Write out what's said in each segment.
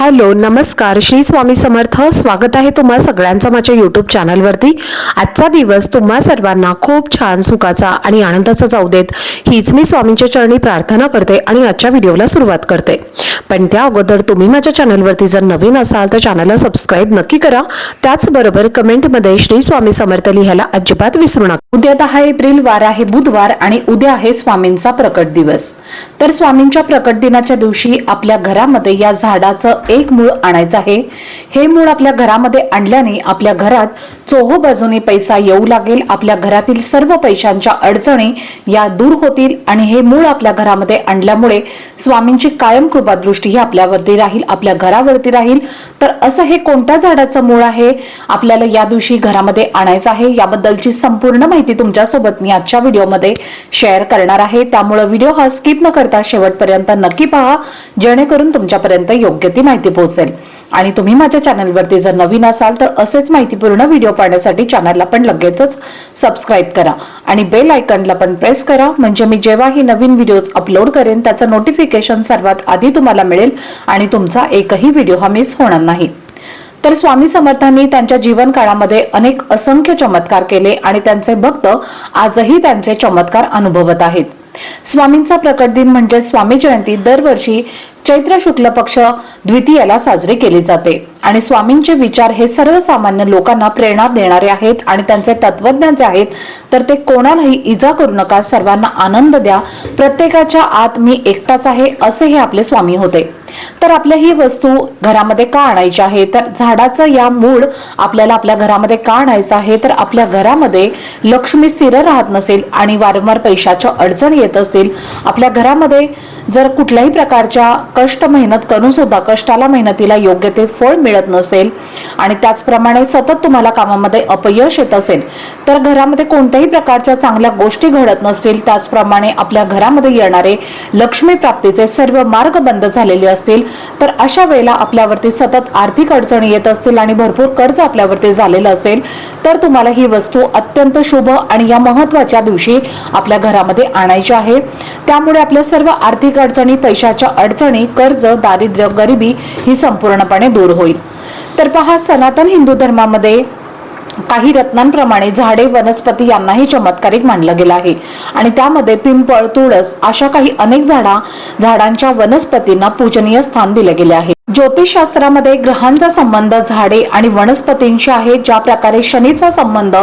Hello नमस्कार. श्री स्वामी समर्थ. स्वागत आहे तुम्हा सगळ्यांचं माझ्या यूट्यूब चॅनलवरती आजचा दिवस तुम्हा सर्वांना खूप छान सुखाचा आणि आनंदाचा जाऊ देत. हीच मी स्वामींच्या चरणी प्रार्थना करते आणि आजच्या व्हिडिओला सुरुवात करते. पण त्या अगोदर तुम्ही माझ्या चॅनलवरती जर नवीन असाल तर चॅनलला सबस्क्राईब नक्की करा. त्याचबरोबर कमेंटमध्ये श्री स्वामी समर्थ लिहायला अजिबात विसरू नका. उद्या दहा एप्रिल वार आहे बुधवार आणि उद्या आहे स्वामींचा प्रकट दिवस. तर स्वामींच्या प्रकट दिनाच्या दिवशी आपल्या घरामध्ये या झाडाचं एक मूळ आणायचं आहे. हे मूळ आपल्या घरामध्ये आणल्याने आपल्या घरात चोहो बाजूने पैसा येऊ लागेल. आपल्या घरातील सर्व पैशांच्या अडचणी या दूर होतील आणि हे मूळ आपल्या घरामध्ये आणल्यामुळे स्वामींची कायम कृपा दृष्टी ही आपल्यावरती राहील आपल्या घरावरती राहील. तर असं हे कोणत्या झाडाचं मूळ आहे? आपल्याला या दिवशी घरामध्ये आणायचं आहे. याबद्दलची संपूर्ण माहिती तुमच्यासोबत मी आजच्या व्हिडिओमध्ये शेअर करणार आहे. त्यामुळे व्हिडिओ हा स्किप न करता शेवटपर्यंत नक्की पहा. जेणेकरून तुमच्यापर्यंत योग्य ती माहिती पोहोचेल. आणि तुम्ही माझ्या चॅनलवरती जर नवीन असाल तर असेच माहितीपूर्ण व्हिडिओ पाहण्यासाठी चॅनलला पण लगेचच सबस्क्राईब करा. आणि बेल आयकनला पण प्रेस करा. म्हणजे मी जेव्हाही नवीन व्हिडिओज अपलोड करेन त्याचं नोटिफिकेशन सर्वात आधी तुम्हाला मिळेल आणि तुमचा एकही व्हिडिओ हा मिस होणार नाही. तर स्वामी समर्थांनी त्यांच्या जीवन काळामध्ये अनेक असंख्य चमत्कार केले आणि त्यांचे भक्त आजही त्यांचे चमत्कार अनुभवत आहेत. स्वामींचा प्रकट दिन म्हणजे स्वामी जयंती दरवर्षी चैत्र शुक्ल पक्ष द्वितीयाला साजरे केले जाते. आणि स्वामींचे विचार हे सर्वसामान्य लोकांना प्रेरणा देणारे आहेत आणि त्यांचे तत्वज्ञान जे आहेत तर ते कोणालाही इजा करू नका. सर्वांना आनंद द्या. प्रत्येकाच्या आत मी एकटाच आहे असे हे आपले स्वामी होते. तर आपल्या ही वस्तू घरामध्ये का आणायची आहे? तर झाडाचं या मूळ आपल्याला आपल्या घरामध्ये का आणायचं आहे? तर आपल्या घरामध्ये लक्ष्मी स्थिर राहत नसेल आणि वारंवार पैशाच्या अडचण येत असेल आपल्या घरामध्ये जर कुठल्याही प्रकारच्या कष्ट मेहनत करून सुद्धा कष्टाला मेहनतीला योग्य ते फळ मिळत नसेल आणि त्याचप्रमाणे सतत तुम्हाला कामामध्ये अपयश येत असेल तर घरामध्ये कोणत्याही प्रकारच्या चांगल्या गोष्टी घडत नसतील त्याचप्रमाणे आपल्या घरामध्ये येणारे लक्ष्मी प्राप्तीचे सर्व मार्ग बंद झालेले असतील तर अशा वेळेला आपल्यावरती सतत आर्थिक अडचणी येत असतील आणि भरपूर कर्ज आपल्यावरती झालेलं असेल तर तुम्हाला ही वस्तू अत्यंत शुभ आणि या महत्त्वाच्या दिवशी आपल्या घरामध्ये आणायची आहे. त्यामुळे आपल्या सर्व आर्थिक अडचणी पैशाच्या अडचणी कर्ज दारिद्र्य गरिबी ही संपूर्णपणे दूर होईल. तर पहा सनातन हिंदू धर्मामध्ये काही रत्नांप्रमाणे झाडे वनस्पती यांनाही चमत्कारिक मानलं गेलं आहे. आणि त्यामध्ये पिंपळ तुळस अशा काही अनेक झाडा झाडांच्या वनस्पतींना पूजनीय स्थान दिले गेले आहे. ज्योतिषशास्त्रामध्ये ग्रहांचा संबंध झाडे आणि वनस्पतींशी आहे ज्या प्रकारे शनीचा संबंध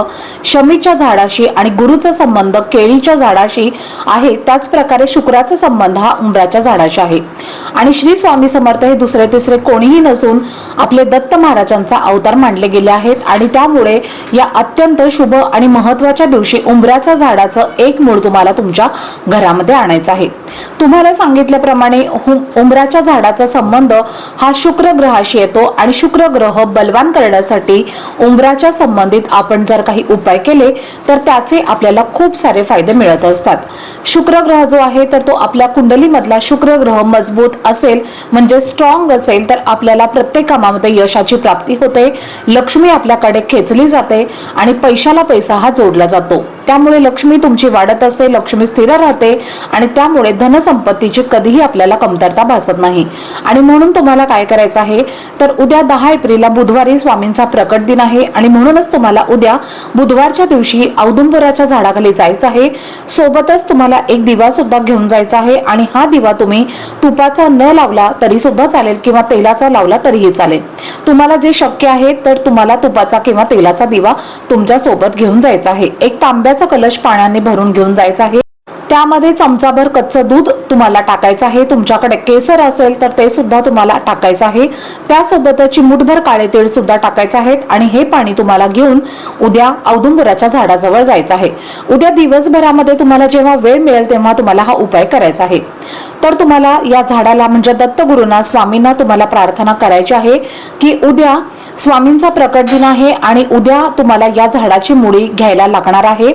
शमीच्या झाडाशी आणि गुरुचा संबंध केळीच्या झाडाशी आहे त्याच प्रकारे शुक्राचा संबंध हा उंबराच्या झाडाशी आहे. आणि श्री स्वामी समर्थ हे दुसरे तिसरे कोणीही नसून आपले दत्त महाराजांचा अवतार मानले गेले आहेत आणि त्यामुळे या अत्यंत शुभ आणि महत्त्वाच्या दिवशी उंबराच्या झाडाचं एक मूळ तुम्हाला तुमच्या घरामध्ये आणायचं आहे. तुम्हाला सांगितल्याप्रमाणे हु- उंबराच्या झाडाचा संबंध हा शुक्र ग्रहाशी येतो आणि शुक्र ग्रह बलवान करण्यासाठी उंबराच्या संबंधित आपण जर काही उपाय केले तर त्याचे आपल्याला खूप सारे फायदे मिळत असतात. शुक्र ग्रह जो आहे तर तो आपल्या कुंडलीमधला शुक्र ग्रह मजबूत असेल म्हणजे स्ट्रॉंग असेल तर आपल्याला प्रत्येक कामामध्ये यशाची प्राप्ती होते. लक्ष्मी आपल्याकडे खेचली जाते आणि पैशाला पैसा हा जोडला जातो. त्यामुळे लक्ष्मी तुमची वाढत असते लक्ष्मी स्थिर राहते आणि त्यामुळे धनसंपत्तीची कधीही आपल्याला कमतरता भासत नाही. आणि म्हणून तुम्हाला काय करायचं आहे? तर उद्या दहा एप्रिलला बुधवारी स्वामींचा प्रकट दिन आहे आणि म्हणूनच तुम्हाला उद्या बुधवारच्या दिवशी औदुंबराच्या झाडाखाली जायचं आहे. सोबतच तुम्हाला एक दिवा सुद्धा घेऊन जायचा आहे आणि हा दिवा तुम्ही तुपाचा न लावला तरी सुद्धा चालेल किंवा तेलाचा लावला तरीही चालेल. तुम्हाला जे शक्य आहे तर तुम्हाला तुपाचा किंवा तेलाचा दिवा तुमच्यासोबत घेऊन जायचा आहे. एक तांब्या तांब्याचा कलश पाण्याने भरून घेऊन जायचा आहे. त्यामध्ये चमचाभर कच्चं दूध तुम्हाला टाकायचं आहे. तुमच्याकडे केसर असेल तर ते सुद्धा तुम्हाला टाकायचं आहे. त्यासोबतच चिमूटभर काळे तेल सुद्धा टाकायचं आहे आणि हे पाणी तुम्हाला घेऊन उद्या औदुंबराच्या झाडाजवळ जायचं आहे. उद्या दिवसभरामध्ये तुम्हाला जेव्हा वेळ मिळेल तेव्हा तुम्हाला हा उपाय करायचा आहे. तर तुम्हाला या झाडाला म्हणजे दत्तगुरूंना स्वामींना तुम्हाला प्रार्थना करायची आहे की उद्या स्वामींचा प्रकट दिन आहे आणि उद्या तुम्हाला या झाडाची मुळी घ्यायला लागणार आहे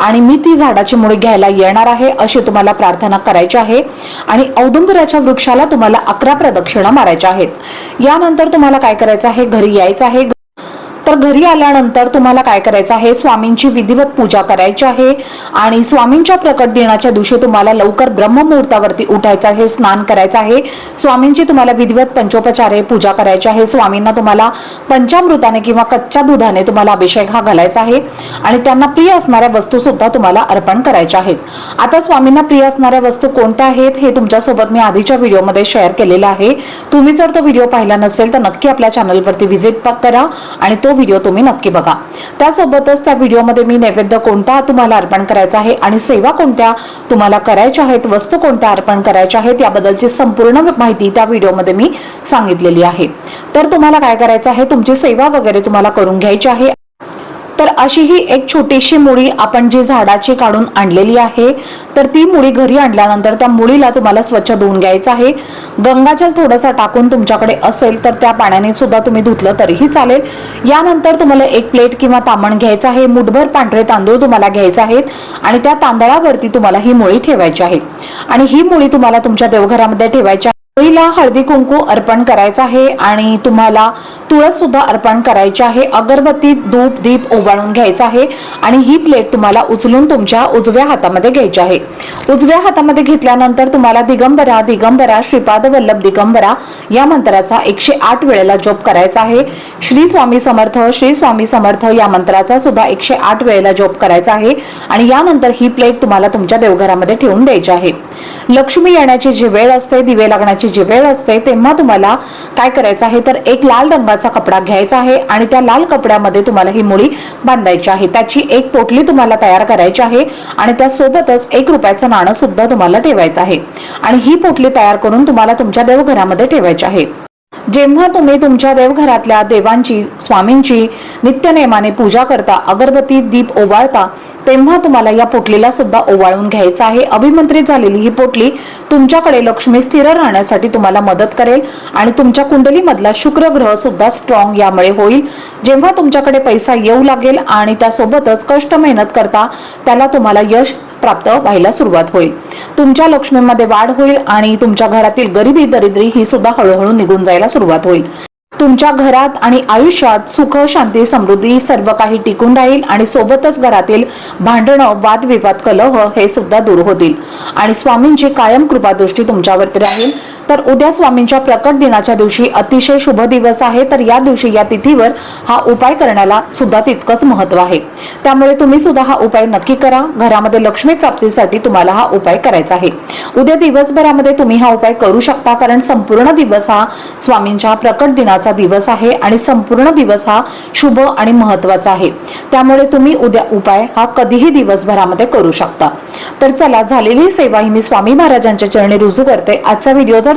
आणि मी ती झाडाची मुळी घ्यायला येणार आहे अशी तुम्हाला प्रार्थना करायची आहे. आणि औदुंबराच्या वृक्षाला तुम्हाला अकरा प्रदक्षिणा मारायच्या आहेत. यानंतर तुम्हाला काय करायचं आहे? घरी यायचं आहे. तर घरी आल्यानंतर तुम्हाला काय करायचं आहे? स्वामींची विधिवत पूजा करायची आहे आणि स्वामींच्या प्रकट दिनाच्या दिवशी तुम्हाला लवकर ब्रह्ममुहूर्तावरती उठायचं आहे स्नान करायचं आहे. स्वामींची तुम्हाला विधिवत पंचोपचारे पूजा करायची आहे. स्वामींना तुम्हाला पंचामृताने किंवा कच्च्या दुधाने तुम्हाला अभिषेक हा घालायचा आहे आणि त्यांना प्रिय असणाऱ्या वस्तू सुद्धा तुम्हाला अर्पण करायच्या आहेत. आता स्वामींना प्रिय असणाऱ्या वस्तू कोणत्या आहेत हे तुमच्यासोबत मी आधीच्या व्हिडिओमध्ये शेअर केलेलं आहे. तुम्ही जर तो व्हिडिओ पाहिला नसेल तर नक्की आपल्या चॅनलवरती व्हिजिट करा आणि तो व्हिडिओ तुम्ही नक्की बघा. त्यासोबतच त्या व्हिडिओमध्ये मी नैवेद्य कोणता तुम्हाला अर्पण करायचा आहे आणि सेवा कोणत्या तुम्हाला करायच्या आहेत वस्तू कोणत्या अर्पण करायच्या आहेत याबद्दलची संपूर्ण माहिती त्या व्हिडिओमध्ये मी सांगितलेली आहे. तर तुम्हाला काय करायचं आहे तुमची सेवा वगैरे तुम्हाला करून घ्यायची आहे. तर अशी ही एक छोटीशी मुळी आपण जी झाडाची काढून आणलेली आहे तर ती मुळी घरी आणल्यानंतर त्या मुळीला तुम्हाला स्वच्छ धुवून घ्यायचं आहे. गंगाजल थोडंसं टाकून तुमच्याकडे असेल तर त्या पाण्याने सुद्धा तुम्ही धुतलं तरीही चालेल. यानंतर तुम्हाला एक प्लेट किंवा तामण घ्यायचं आहे मुठभर पांढरे तांदूळ तुम्हाला घ्यायचे आहेत आणि त्या तांदळावरती तुम्हाला ही मुळी ठेवायची आहे. आणि ही मुळी तुम्हाला तुमच्या देवघरामध्ये ठेवायची होळीला हळदी कुंकू अर्पण करायचं आहे आणि तुम्हाला तुळस सुद्धा अर्पण करायची आहे. अगरबत्ती धूप दीप ओवाळून घ्यायचा आहे आणि ही प्लेट तुम्हाला उचलून तुमच्या उजव्या हातामध्ये घ्यायची आहे. उजव्या हातामध्ये घेतल्यानंतर तुम्हाला दिगंबरा दिगंबरा श्रीपाद वल्लभ दिगंबरा या मंत्राचा एकशे आठ वेळेला जप करायचा आहे. श्री स्वामी समर्थ श्री स्वामी समर्थ या मंत्राचा सुद्धा एकशे आठ वेळेला जप करायचा आहे आणि यानंतर ही प्लेट तुम्हाला तुमच्या देवघरामध्ये ठेवून द्यायची आहे. लक्ष्मी येण्याची जी वेळ असते दिवे लागण्याची जी वेळ असते तेव्हा तुम्हाला काय करायचं आहे? तर एक लाल रंगाचा कपडा घ्यायचा आहे आणि त्या लाल कपड्यामध्ये तुम्हाला ही मुळी बांधायची आहे. त्याची एक पोटली तुम्हाला तयार करायची आहे आणि त्यासोबतच एक रुपयाचं नाणं सुद्धा तुम्हाला ठेवायचं आहे. आणि ही पोटली तयार करून तुम्हाला तुमच्या देवघरामध्ये ठेवायची आहे. जेव्हा तुम्ही तुमच्या देवघरातल्या देवांची स्वामींची नित्यनेमाने पूजा करता अगरबत्ती दीप ओवाळता तेव्हा तुम्हाला या पोटलीला सुद्धा ओवाळून घ्यायचं आहे. अभिमंत्रित झालेली ही पोटली तुमच्याकडे लक्ष्मी स्थिर राहण्यासाठी तुम्हाला मदत करेल आणि तुमच्या कुंडलीमधला शुक्र ग्रह सुद्धा स्ट्रॉंग यामुळे होईल. जेव्हा तुमच्याकडे पैसा येऊ लागेल आणि त्यासोबतच कष्ट मेहनत करता त्याला तुम्हाला यश प्राप्त व्हायला सुरुवात होईल. तुमच्या लक्ष्मीमध्ये वाढ होईल आणि तुमच्या घरातील गरिबी दरिद्री ही सुद्धा हळूहळू निघून जायला सुरुवात होईल. तुमच्या घरात आणि आयुष्यात सुख शांती समृद्धी सर्व काही टिकून राहील आणि सोबतच घरातील भांडणं वादविवाद कलह हे सुद्धा दूर होतील. आणि स्वामींची कायम कृपादृष्टी तुमच्यावरती राहील. तर उद्या स्वामींच्या प्रकट दिनाच्या दिवशी अतिशय शुभ दिवस आहे तर या दिवशी या तिथीवर हा उपाय करण्याला सुद्धा तितकंच महत्त्व आहे. त्यामुळे तुम्ही सुद्धा हा उपाय नक्की करा. घरामध्ये लक्ष्मी प्राप्तीसाठी तुम्हाला हा उपाय करायचा आहे. उद्या दिवसभरामध्ये तुम्ही हा उपाय करू शकता कारण संपूर्ण दिवस हा स्वामींच्या प्रकट दिनाचा दिवस आहे आणि संपूर्ण दिवस हा शुभ आणि महत्त्वाचा आहे. त्यामुळे तुम्ही उद्या उपाय हा कधीही दिवसभरामध्ये करू शकता. तर चला झालेली सेवा ही मी स्वामी महाराजांच्या चरणी रुजू करते. आजचा व्हिडिओ जर